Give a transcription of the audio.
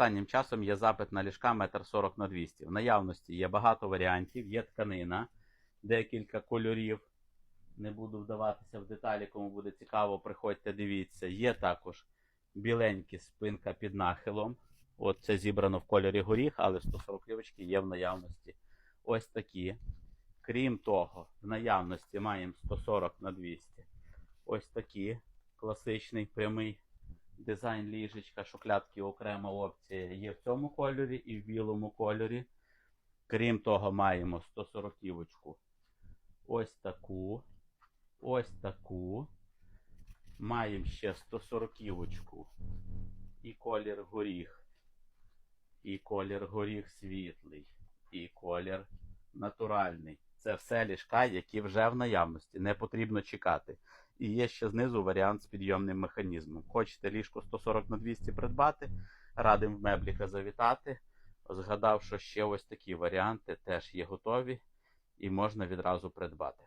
Останнім часом є запит на ліжка 1,40 м на 200 В наявності є багато варіантів, є тканина, декілька кольорів. Не буду вдаватися в деталі, кому буде цікаво, приходьте, дивіться. Є також біленькі спинка під нахилом. От це зібрано в кольорі горіх, але 140 лівочки є в наявності. Ось такі. Крім того, в наявності маємо 140 на 200. Ось такі. Класичний прямий дизайн ліжечка, шоклятки окрема опція є в цьому кольорі і в білому кольорі. Крім того, маємо 140 ківочку. Ось таку. Ось таку. Маємо ще 140 ківочку. І колір горіх. І колір горіх світлий. І колір натуральний. Це все ліжка, які вже в наявності. Не потрібно чекати. І є ще знизу варіант з підйомним механізмом. Хочете ліжко 140 на 200 придбати, радим в мебліка завітати. Згадав, що ще ось такі варіанти теж є готові і можна відразу придбати.